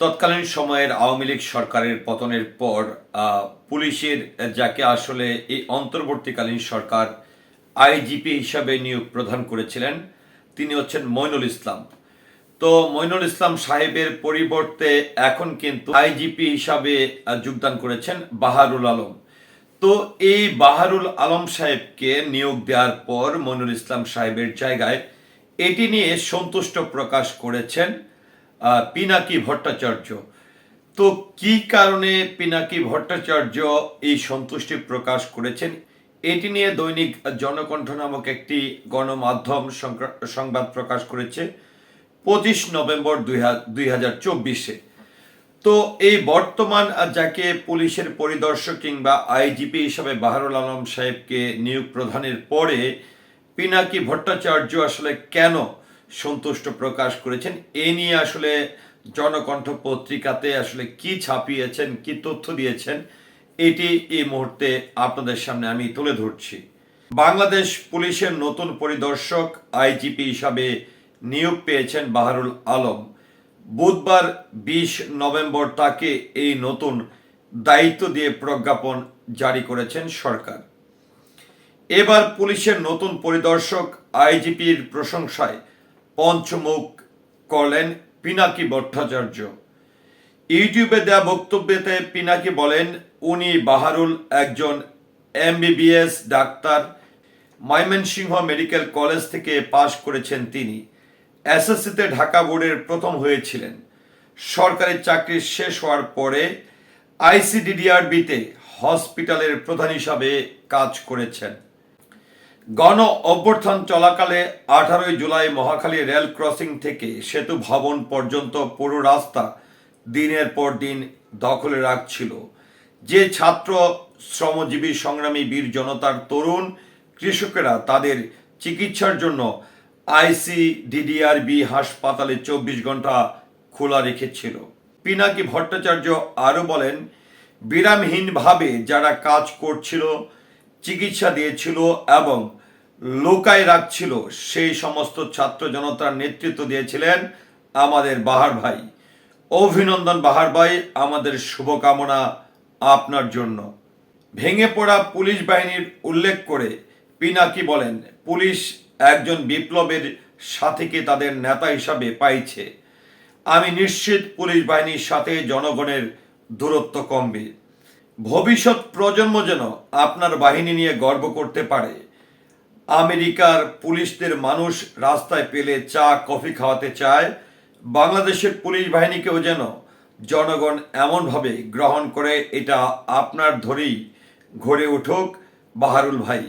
তৎকালীন সময়ের আওয়ামী লীগ সরকারের পতনের পর পুলিশের যাকে আসলে এই অন্তর্বর্তীকালীন সরকার আইজিপি হিসাবে নিয়োগ প্রদান করেছিলেন, তিনি হচ্ছেন মইনুল ইসলাম। তো মইনুল ইসলাম সাহেবের পরিবর্তে এখন কিন্তু আইজিপি হিসাবে যোগদান করেছেন বাহারুল আলম। তো এই বাহারুল আলম সাহেবকে নিয়োগ দেওয়ার পর মইনুল ইসলাম সাহেবের জায়গায় এটি নিয়ে সন্তুষ্ট প্রকাশ করেছেন পিনাকি ভট্টাচার্য। তো কি কারণে পিনাকি ভট্টাচার্য এই সন্তুষ্টি প্রকাশ করেছেন? এটি নিয়ে দৈনিক জনকণ্ঠ নামক একটি গণমাধ্যম সংবাদ প্রকাশ করেছে পঁচিশ নভেম্বর দুই হাজার চব্বিশে। তো এই বর্তমান যাকে পুলিশের পরিদর্শক কিংবা আইজিপি হিসাবে বাহারুল আলম সাহেবকে নিয়োগ প্রদানের পরে পিনাকি ভট্টাচার্য আসলে কেন সন্তুষ্ট প্রকাশ করেছেন। এ নিয়ে আসলে জনকণ্ঠ পত্রিকাতে আসলে কি ছাপিয়েছেন, কি তথ্য দিয়েছেন, এটি এই মুহূর্তে আপনাদের সামনে আমি তুলে ধরছি। বাংলাদেশ পুলিশের নতুন পরিদর্শক, আইজিপি হিসাবে নিয়োগ পেয়েছেন বাহারুল আলম। বুধবার বিশ নভেম্বর তাকে এই নতুন দায়িত্ব দিয়ে প্রজ্ঞাপন জারি করেছেন সরকার। এবার পুলিশের নতুন পরিদর্শক, আইজিপির প্রশংসায় পঞ্চমুখ করলেন পিনাকি ভট্টাচার্য। ইউটিউবে দেওয়া বক্তব্যতে পিনাকি বলেন, উনি বাহারুল একজন MBBS doctor. Mymensingh medical college থেকে পাশ করেছেন তিনি। এসএসসিতে ঢাকা বোর্ডের প্রথম হয়েছিলেন। সরকারি চাকরি শেষ হওয়ার পরে আইসিডিডিআরবিতে হসপিটালের প্রধান হিসাবে কাজ করেছেন। গণ অভ্যর্থন চলাকালে আঠারোই জুলাই মহাখালী রেল ক্রসিং থেকে সেতু ভবন পর্যন্ত পুরো রাস্তা দিনের পর দিন দখলে রাখছিল। যে ছাত্র, শ্রমজীবী, সংগ্রামী বীর জনতার তরুণ কৃষকেরা তাদের চিকিৎসার জন্য আইসিডিডিআরবি হাসপাতালে চব্বিশ ঘণ্টা খোলা রেখেছিল। পিনাকি ভট্টাচার্য আরও বলেন, বিরামহীনভাবে যারা কাজ করছিল, চিকিৎসা দিয়েছিল এবং লোকায় রাখছিল, সেই সমস্ত ছাত্র জনতার নেতৃত্ব দিয়েছিলেন আমাদের বাহার ভাই। অভিনন্দন বাহার ভাই, আমাদের শুভকামনা আপনার জন্য। ভেঙে পড়া পুলিশ বাহিনীর উল্লেখ করে পিনাকি বলেন, পুলিশ একজন বিপ্লবের সাথীকে তাদের নেতা হিসাবে পাইছে। আমি নিশ্চিত পুলিশ বাহিনীর সাথে জনগণের দূরত্ব কমবে। ভবিষ্যৎ প্রজন্ম যেন আপনার বাহিনী নিয়ে গর্ব করতে পারে। আমেরিকার পুলিশদের মানুষ রাস্তায় পেলে চা, কফি খাওয়াতে চায়। বাংলাদেশের পুলিশ বাহিনীকেও যেন জনগণ এমনভাবে গ্রহণ করে, এটা আপনার ধরেই ঘরে উঠুক, বাহারুল ভাই।